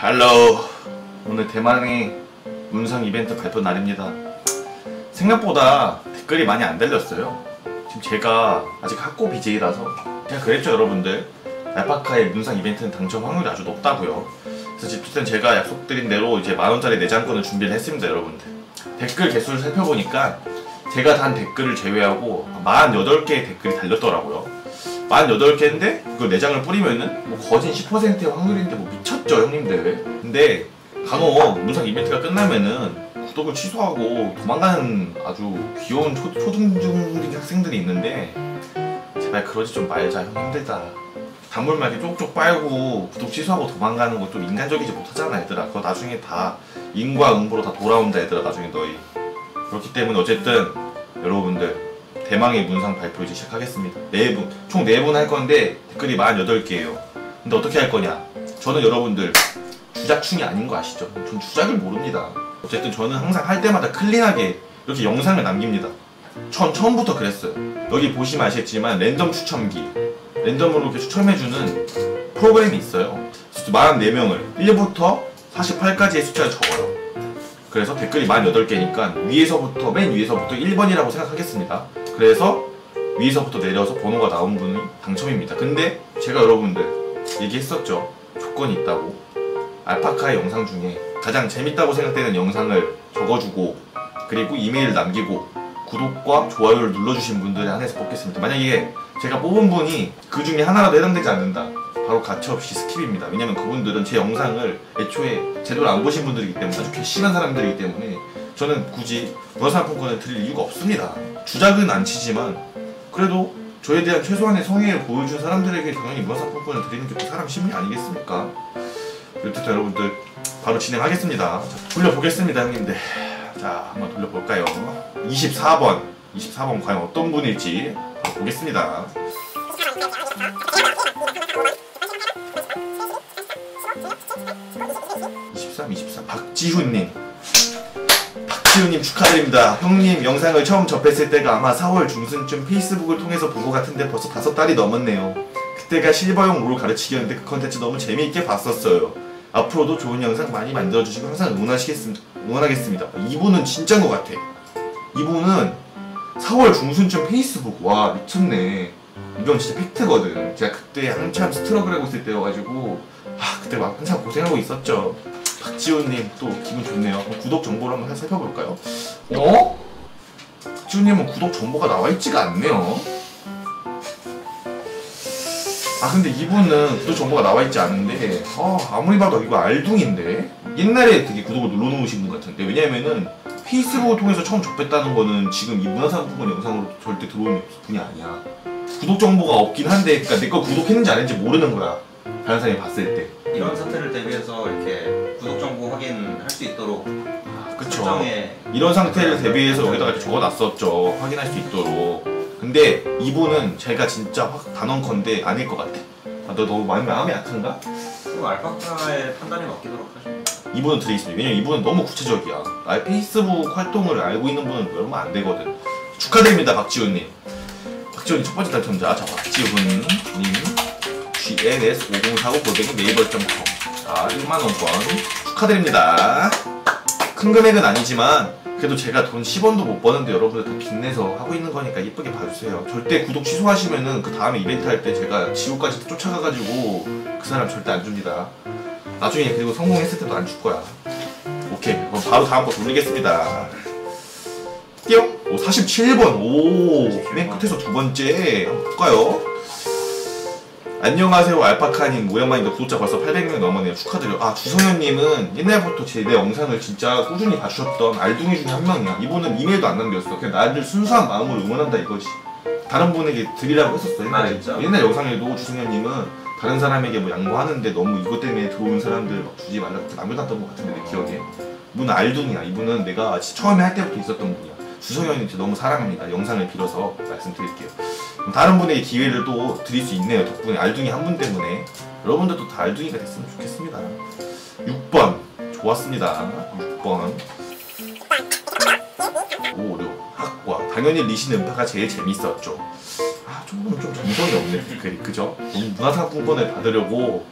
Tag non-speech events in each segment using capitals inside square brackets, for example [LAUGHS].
할로 오늘 대망의 문상 이벤트 발표 날입니다. 생각보다 댓글이 많이 안 달렸어요. 지금 제가 아직 학고 BJ라서 제가 그랬죠 여러분들. 알파카의 문상 이벤트는 당첨 확률이 아주 높다고요. 그래서 일단 제가 약속드린 대로 이제 만원짜리 내장권을 준비를 했습니다 여러분들. 댓글 개수를 살펴보니까 제가 단 댓글을 제외하고 48개의 댓글이 달렸더라고요 48개인데 그걸 4장을 뿌리면은 뭐 거진 10%의 확률인데 뭐 미쳤죠 형님들. 근데 간혹 문상 이벤트가 끝나면은 구독을 취소하고 도망가는 아주 귀여운 초, 초중중 학생들이 있는데 제발 그러지 좀 말자 형 힘들다. 단물만 이렇게 쪽쪽 빨고 구독 취소하고 도망가는 거좀 인간적이지 못하잖아 얘들아. 그거 나중에 다 인과응보로 다 돌아온다 얘들아 나중에 너희. 그렇기 때문에 어쨌든 여러분들 대망의 문상 발표 이제 시작하겠습니다. 네 분, 총네분할 건데 댓글이 48개예요. 근데 어떻게 할 거냐? 저는 여러분들 주작충이 아닌 거 아시죠? 전 주작을 모릅니다. 어쨌든 저는 항상 할 때마다 클린하게 이렇게 영상을 남깁니다. 처음, 처음부터 그랬어요. 여기 보시면 아시겠지만 랜덤 추첨기. 랜덤으로 이렇게 추첨해주는 프로그램이 있어요. 44명을 1부터 48까지의 숫자를 적어요. 그래서 댓글이 48개니까 위에서부터 맨 위에서부터 1번이라고 생각하겠습니다. 그래서 위에서부터 내려서 번호가 나온 분이 당첨입니다. 근데 제가 여러분들 얘기했었죠. 조건이 있다고. 알파카의 영상 중에 가장 재밌다고 생각되는 영상을 적어주고 그리고 이메일 남기고 구독과 좋아요를 눌러주신 분들에 한해서 뽑겠습니다. 만약에 제가 뽑은 분이 그 중에 하나라도 해당되지 않는다. 바로 가차없이 스킵입니다. 왜냐면 그분들은 제 영상을 애초에 제대로 안 보신 분들이기 때문에 아주 괘씸한 사람들이기 때문에 저는 굳이 문화상품권을 드릴 이유가 없습니다. 주작은 안 치지만 그래도 저에 대한 최소한의 성의를 보여준 사람들에게 당연히 문화상품권을 드리는 게또 사람 심리 아니겠습니까? 어쨌든 여러분들 바로 진행하겠습니다. 자, 돌려보겠습니다 형님들. 자 한번 돌려볼까요? 24번 24번 과연 어떤 분일지 보겠습니다. 23, 24 박지훈님 박지훈님 축하드립니다. 형님 영상을 처음 접했을 때가 아마 4월 중순쯤 페이스북을 통해서 본 것 같은데 벌써 다섯 달이 넘었네요. 그때가 실버용 롤 가르치기였는데 그 컨텐츠 너무 재미있게 봤었어요. 앞으로도 좋은 영상 많이 만들어주시고 항상 응원하시겠습니다. 응원하겠습니다. 이분은 진짜인 것 같아. 이분은 4월 중순쯤 페이스북. 와 미쳤네. 이건 진짜 팩트거든. 제가 그때 한참 스트러글 하고 있을 때여가지고 아 그때 막 한참 고생하고 있었죠. 박 지훈님 또 기분 좋네요. 그럼 구독 정보를 한번 살펴볼까요? 어? 박지훈님은 구독 정보가 나와 있지가 않네요. 아 근데 이분은 구독 정보가 나와 있지 않은데 아, 아무리 봐도 이거 알둥인데? 옛날에 되게 구독을 눌러놓으신 분 같은데 왜냐면은 페이스북을 통해서 처음 접했다는 거는 지금 이 문화상품권 영상으로 절대 들어온 분이 아니야. 구독 정보가 없긴 한데 그러니까 내 거 구독했는지 안 했는지 모르는 거야. 다른 사람이 봤을 때. 이런 사태를 대비해서 이렇게 구독 정보 확인할 수 있도록 아, 그쵸. 설정에 이런 상태를 대비해서 여기다가 적어놨었죠. 확인할 수 있도록. 근데 이분은 제가 진짜 확 단언컨대 아닐 것 같아. 아, 너 너무 마음이, 마음이 약한가? 좀 알파카의 판단에 맡기도록 하죠. 이분은 드리겠습니다. 왜냐면 이분은 너무 구체적이야. 나의 페이스북 활동을 알고 있는 분은 그러면 안 되거든. 축하드립니다 박지훈님. 박지훈이 첫 번째 당첨자. 자 박지훈님 GNS5049 고객은 네이버.com 자 1만원권 축하드립니다. 큰 금액은 아니지만 그래도 제가 돈 10원도 못 버는데 여러분들 다 빚내서 하고 있는 거니까 예쁘게 봐주세요. 절대 구독 취소하시면은 그 다음에 이벤트 할 때 제가 지옥까지 쫓아가가지고 그 사람 절대 안 줍니다. 나중에 그리고 성공했을 때도 안 줄 거야. 오케이. 그럼 바로 다음 거 돌리겠습니다. 띠용 오 47번. 오 맨 끝에서 두 번째. 한번 볼까요 안녕하세요 알파카님. 오랜만인데 구독자 벌써 800명 넘었네요. 축하드려요 아 주성현님은 옛날부터 제 내 영상을 진짜 꾸준히 봐주셨던 알둥이 중에 한 명이야. 이분은 이메일도 안 남겼어. 그냥 나를 순수한 마음으로 응원한다 이거지. 다른 분에게 드리라고 했었어 옛날에. 아, 진짜? 옛날 영상에도 주성현님은 다른 사람에게 뭐 양보하는데 너무 이것 때문에 들어온 사람들 막 주지 말라고 남겨놨던 것 같은데 내 기억에. 이분은 알둥이야. 이분은 내가 지- 처음에 할 때부터 있었던 분이야. 주성현님 진짜 너무 사랑합니다. 영상을 빌어서 말씀드릴게요 다른 분에게 기회를 또 드릴 수 있네요. 덕분에 알둥이 한 분 때문에. 여러분들도 다 알둥이가 됐으면 좋겠습니다. 6번. 좋았습니다. 6번. 5, 6 학과. 당연히 리신 음파가 제일 재밌었죠. 아 조금 좀 정성이 없네. 댓글이 그죠? 너무 문화상품권을 받으려고.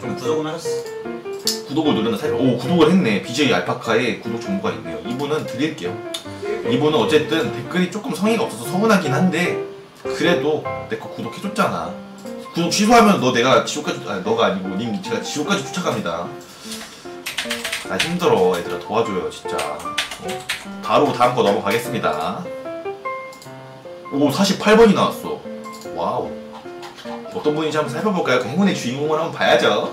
좀 부족은 하셨어. 구독을 누르나 살펴 오 구독을 했네. BJ 알파카에 구독 정보가 있네요. 이분은 드릴게요. 이분은 어쨌든 댓글이 조금 성의가 없어서 서운하긴 한데 그래도 내 거 구독해줬잖아. 구독 취소하면 너 내가 지옥까지 아니 너가 아니고 님 제가 지옥까지 쫓아갑니다. 나 힘들어. 얘들아 도와줘요 진짜. 어? 바로 다음 거 넘어가겠습니다. 오 48번이 나왔어. 와우. 어떤 분인지 한번 살펴볼까요? 그 행운의 주인공을 한번 봐야죠.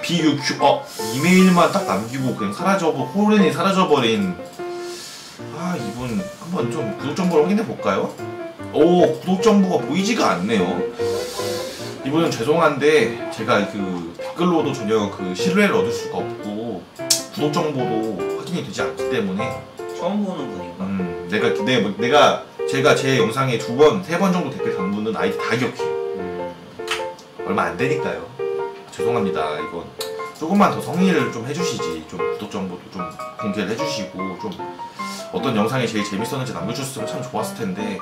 BUQ 어 이메일만 딱 남기고 그냥 사라져버 호른이 사라져버린. 아 이분 한번 좀 구독 정보를 확인해 볼까요? 오 구독 정보가 보이지가 않네요. 이분은 죄송한데 제가 그 댓글로도 전혀 그 신뢰를 얻을 수가 없고 구독 정보도 확인이 되지 않기 때문에 처음 보는 분인가? 음 내가 내, 내가 제가 제 영상에 두 번 세 번 정도 댓글 단 분은 아이디 다 기억해. 음, 얼마 안 되니까요. 죄송합니다. 이건 조금만 더 성의를 좀 해주시지. 좀 구독 정보도 좀 공개를 해주시고 좀 어떤 영상이 제일 재밌었는지 남겨주셨으면 참 좋았을 텐데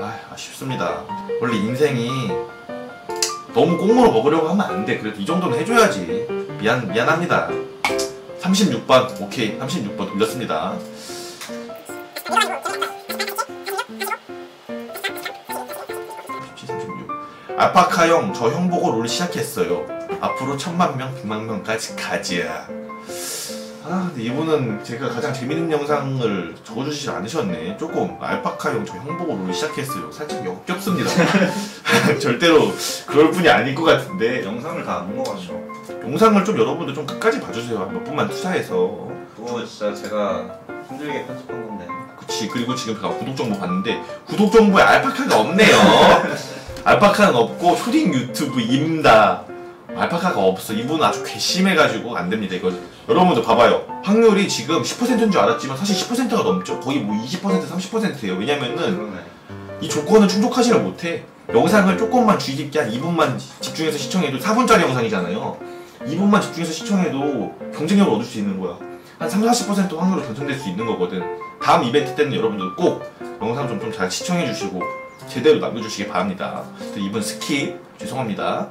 아, 아쉽습니다. 원래 인생이 너무 꽁으로 먹으려고 하면 안 돼. 그래도 이 정도는 해줘야지. 미안 미안합니다. 36번 오케이 36번 돌렸습니다. 36. 알파카 형, 저 형 보고 롤 시작했어요. 앞으로 천만 명, 백만 명까지 가지야. 아, 근데 이분은 제가 가장 재밌는 영상을 적어주시지 않으셨네. 조금 알파카 형, 저형 보고 롤 시작했어요. 살짝 역겹습니다. [LAUGHS] [LAUGHS] 절대로 그럴 분이 아닐 것 같은데 영상을 다 안 먹었죠. 영상을 좀 여러분들 좀 끝까지 봐주세요. 몇 분만 투자해서. 그거 진짜 제가 힘들게 편집한 건데. 그치 그리고 지금 제가 구독 정보 봤는데 구독 정보에 알파카가 없네요 [LAUGHS] 알파카는 없고 초딩 유튜브 임다 알파카가 없어. 이분은 아주 괘씸해가지고 안 됩니다. 이거 여러분들 봐봐요. 확률이 지금 10%인 줄 알았지만 사실 10%가 넘죠. 거의 뭐 20% 30%예요. 왜냐면은. 이 조건을 충족하지를 못해. 영상을 조금만 주의 깊게 한 2분만 집중해서 시청해도 4분짜리 영상이잖아요. 2분만 집중해서 시청해도 경쟁력을 얻을 수 있는 거야. 한 3, 40% 확률로 당첨될 수 있는 거거든. 다음 이벤트 때는 여러분들 꼭 영상 좀 좀 잘 시청해 주시고 제대로 남겨주시기 바랍니다. 이번 스킵 죄송합니다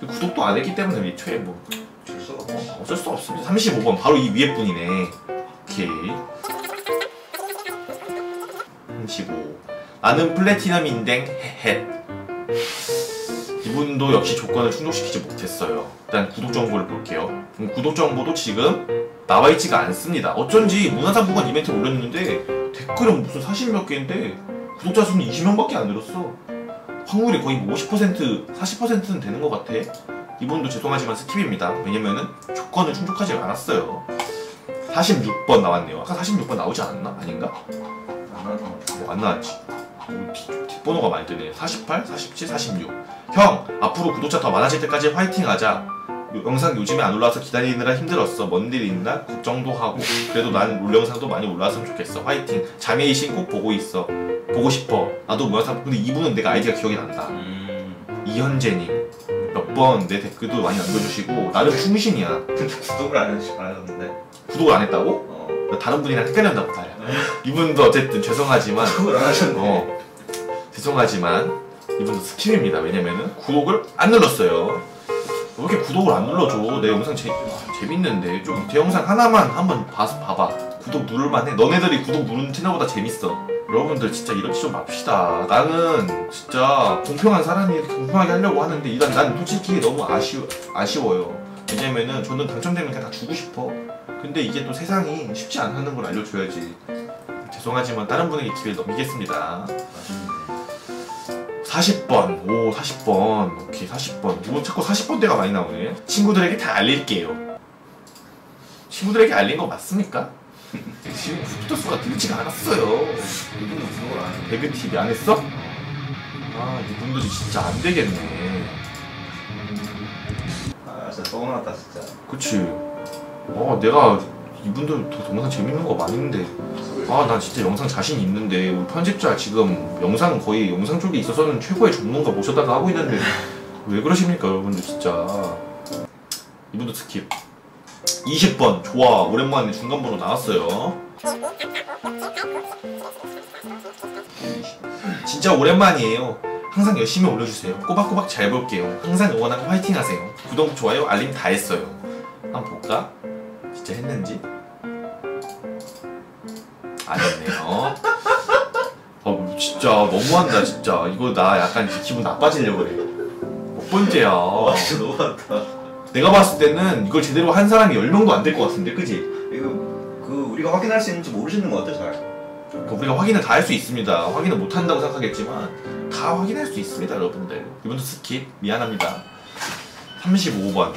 구독도 안 했기 때문에 애초에 뭐. 어, 어쩔 수 없습니다. 35번 바로 이 위에 분이네. 오케이. 35 나는 플래티넘 인댕 헤헤 이분도 역시 조건을 충족시키지 못했어요. 일단 구독 정보를 볼게요. 음, 구독 정보도 지금 나와 있지가 않습니다. 어쩐지 문화상품권 이벤트 올렸는데 댓글은 무슨 40몇 개인데 구독자 수는 20명밖에 안 늘었어 확률이 거의 뭐 50% 40%는 되는 것 같아 이분도 죄송하지만 스킵입니다. 왜냐면은 조건을 충족하지 않았어요. 46번 나왔네요. 아까 46번 나오지 않았나? 아닌가? 안 하나. 뭐안 나왔지. 오, 뒷, 뒷번호가 많이 뜨네. 48, 47, 46. 형, 앞으로 구독자 더 많아질 때까지 화이팅 하자. 요- 영상 요즘에 안 올라와서 기다리느라 힘들었어. 뭔일 있나? 걱정도 하고. 그래도 난 롤 영상도 많이 올라왔으면 좋겠어. 화이팅. 자매이신 꼭 보고 있어. 보고 싶어. 나도 뭐야. 근데 이분은 내가 아이디가 기억이 난다. 음. 이현재님. 몇 번 내 댓글도 많이 남겨주시고 나름 충신이야. 근데 구독을 안 말았는데. 구독을 안 했다고? 어. 나 다른 분이랑 헷갈렸나 보다. 야. 이분도 어쨌든 죄송하지만 구독을 안 하셨네. 어 죄송하지만 이분도 스킵입니다. 왜냐면은 구독을 안 눌렀어요. 왜 이렇게 구독을 안 눌러줘? 내 영상 재, 아, 재밌는데 좀 제 영상 하나만 한번 봐서 봐봐. 구독 누를만해. 너네들이 구독 누르는 채널보다 재밌어. 여러분들 진짜 이러지 좀 맙시다. 나는 진짜 공평한 사람이 이렇게 공평하게 하려고 하는데 일단 난 솔직히 너무 아쉬워 아쉬워요. 왜냐면은 저는 당첨되면 그냥 다 주고 싶어. 근데 이게 또 세상이 쉽지 않다는 걸 알려줘야지. 죄송하지만 다른 분에게 기회를 넘기겠습니다. 맛있는데. 40번. 오, 40번. 오케이, 40번. 뭐 자꾸 40번대가 많이 나오네. 친구들에게 다 알릴게요. 친구들에게 알린 거 맞습니까? [LAUGHS] 지금 구독자 수가 늘지가 않았어요. 이분도 구독을 안 해. 배그 TV 안 했어? 아, 이분들이 진짜 안 되겠네. 아 진짜 서운하다 진짜. 그치. 어, 내가 이분들 더 영상 재밌는 거 많은데. 아, 난 진짜 영상 자신 있는데 우리 편집자 지금 영상 거의 영상 쪽에 있어서는 최고의 전문가 모셔다가 하고 있는데 왜 그러십니까, 여러분들 진짜. 이분도 스킵. 20번 좋아 오랜만에 중간 번호 나왔어요. 진짜 오랜만이에요. 항상 열심히 올려주세요. 꼬박꼬박 잘 볼게요. 항상 응원하고 화이팅 하세요. 구독, 좋아요, 알림 다 했어요. 한번 볼까? 진짜 했는지? 안 했네요. 어 진짜 너무한다 진짜. 이거 나 약간 이제 기분 나빠지려고 그래. 몇 번째야. 진짜 너무하다. 내가 봤을 때는 이걸 제대로 한 사람이 10명도 안 될 것 같은데 그지? 이거 그 우리가 확인할 수 있는지 모르시는 것 같아 잘. 그 우리가 확인을 다 할 수 있습니다. 확인을 못 한다고 생각하겠지만 다 확인할 수 있습니다, 여러분들. 이분도 스킵 미안합니다. 35번.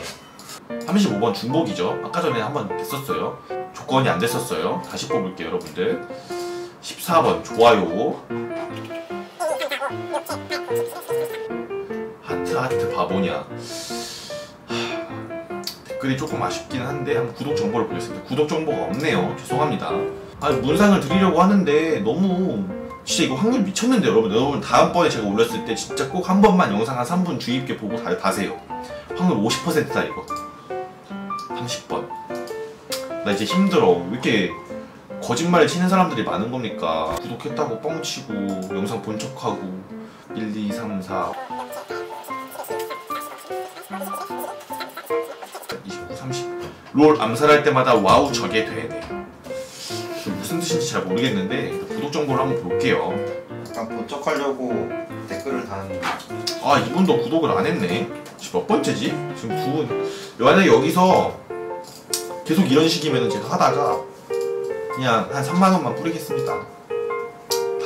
35번 중복이죠. 아까 전에 한 번 됐었어요. 조건이 안 됐었어요. 다시 뽑을게요, 여러분들. 14번 좋아요. 하트 하트 바보냐. 하, 댓글이 조금 아쉽긴 한데 한번 구독 정보를 보겠습니다. 구독 정보가 없네요. 죄송합니다. 아 문상을 드리려고 하는데 너무 진짜 이거 확률 미쳤는데 여러분 여러분 다음번에 제가 올렸을 때 진짜 꼭 한 번만 영상 한 3분 주의 깊게 보고 다, 다세요 확률 50%다 이거 30번 나 이제 힘들어 왜 이렇게 거짓말 치는 사람들이 많은 겁니까 구독했다고 뻥치고 영상 본 척하고 1, 2, 3, 4 29, 30롤 암살할 때마다 와우 저게 되네 그 무슨 뜻인지 잘 모르겠는데 구독 정보를 한번 볼게요. 약간 번쩍하려고 댓글을 다는. 아 이분도 구독을 안 했네. 지금 몇 번째지? 지금 두 분. 만약에 여기서 계속 이런 식이면 제가 하다가 그냥 한 3만 원만 뿌리겠습니다.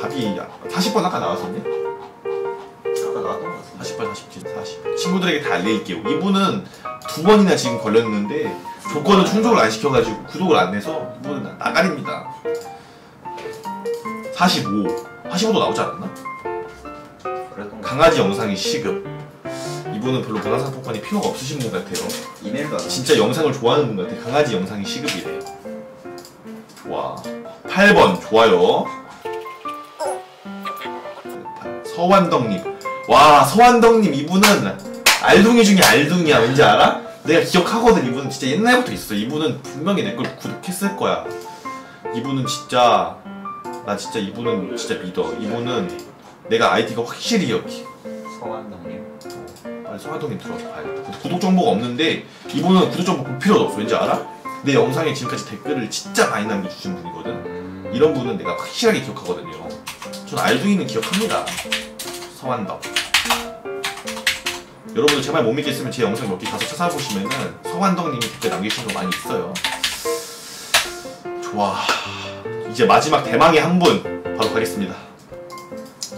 답이 40번 아까 나왔었네. 아까 나왔던 것 같은데. 40번, 47, 40. 친구들에게 다 알릴게요. 이분은 두 번이나 지금 걸렸는데 조건을 충족을 안 시켜가지고 구독을 안 내서 이분은 나가립니다. 45. 45도 나오지 않았나? 강아지 영상이 시급. 이분은 별로 문화상품권이 필요가 없으신 분 같아요. 이메일도 안. 진짜 영상을 좋아하는 분 같아. 강아지 영상이 시급이래. 와. 8번 좋아요. 서완덕님. 와 서완덕님 이분은 알둥이 중에 알둥이야. 왠지 알아? 내가 기억하거든. 이분은 진짜 옛날부터 있어. 이분은 분명히 내 걸 구독했을 거야. 이분은 진짜 나 진짜 이분은 진짜 믿어. 이분은 내가 아이디가 확실히 기억해. 서한동님. 빨리 성화동님 들어서 봐요. 구독 정보가 없는데 이분은 구독 정보 볼 필요도 없어. 왠지 알아? 내 영상에 지금까지 댓글을 진짜 많이 남겨주신 분이거든. 음. 이런 분은 내가 확실하게 기억하거든요. 전 알둥이는 기억합니다. 서한덕. 여러분들 제 말 못 믿겠으면 제 영상 몇 개 가서 찾아보시면은 서한덕님이 댓글 남기신 거 많이 있어요. 좋아. 이제 마지막 대망의 한 분 바로 가겠습니다.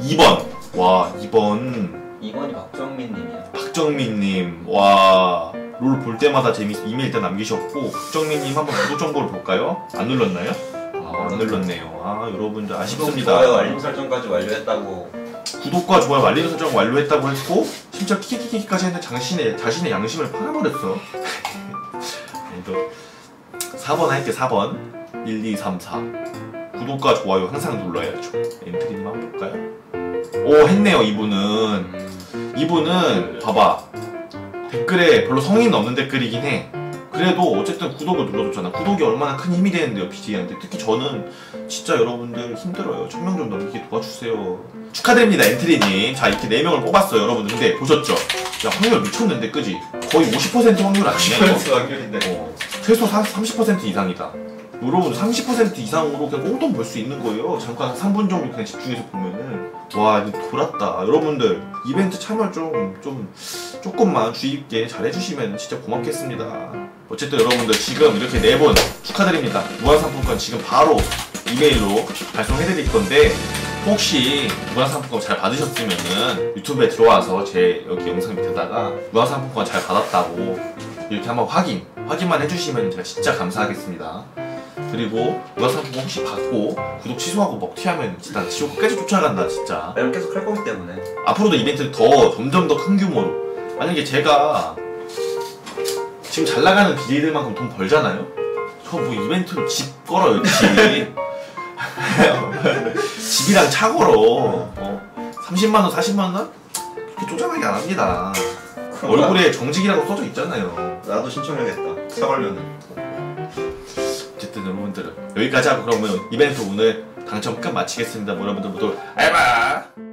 2번. 와 2번. 이건이 박정민 님이야. 박정민 님, 와, 롤 볼 때마다 재미 이메일 일단 남기셨고, 박정민 님 한번 구독 정보를 볼까요? 안 눌렀나요? 아, 안 눌렀네요. 아, 여러분들 아쉽습니다. 좋아요, 알림 설정까지 완료했다고. 구독과 좋아요, 알림 설정 완료했다고 했고, 심지어 키키키키까지 했는데 자신의, 자신의 양심을 팔아버렸어. [LAUGHS] 아니도 4번 할게, 4번. 1, 2, 3, 4. 구독과 좋아요 항상 눌러야죠. 엔트리님 한번 볼까요? 오, 했네요, 이분은. 음. 이분은 봐봐 댓글에 별로 성의는 없는 댓글이긴 해 그래도 어쨌든 구독을 눌러줬잖아 구독이 얼마나 큰 힘이 되는데요 BJ한테 특히 저는 진짜 여러분들 힘들어요 천명 좀 넘기게 도와주세요 축하드립니다 엔트리님 자 이렇게 4명을 뽑았어요 여러분들 근데 보셨죠? 야 확률 미쳤는데 그지? 거의 50% 확률 아니냐 이거? 확률인데. 어, 최소 30% 이상이다 여러분 30% 이상으로 그냥 꽁돈 벌 수 있는 거예요 잠깐 3분 정도 그냥 집중해서 보면은 와 이거 돌았다. 여러분들 이벤트 참여 좀, 좀 조금만 주의 깊게 잘 해주시면 진짜 고맙겠습니다. 어쨌든 여러분들 지금 이렇게 네 분 축하드립니다. 무한상품권 지금 바로 이메일로 발송해드릴 건데 혹시 무한상품권 잘 받으셨으면은 유튜브에 들어와서 제 여기 영상 밑에다가 무한상품권 잘 받았다고 이렇게 한번 확인 확인만 해주시면 제가 진짜 감사하겠습니다 그리고 무한상품권 혹시 받고 구독 취소하고 먹튀하면 진짜 지옥 끝까지 쫓아간다 진짜 이런 계속 할 거기 때문에. 앞으로도 이벤트 더 점점 더 큰 규모로 만약에 제가 지금 잘 나가는 BJ들만큼 돈 벌잖아요? 저 뭐 이벤트로 집 걸어요 집 [LAUGHS] 집이랑 차 걸어 어? 30만원 40만원? 그렇게 쪼잔하게 안 합니다 얼굴에 정직이라고 써져 있잖아요 나도 신청해야겠다. 사과려는. 어쨌든 여러분들은 여기까지 하고 그러면 이벤트 오늘 당첨 끝 마치겠습니다. 여러분들 모두 알바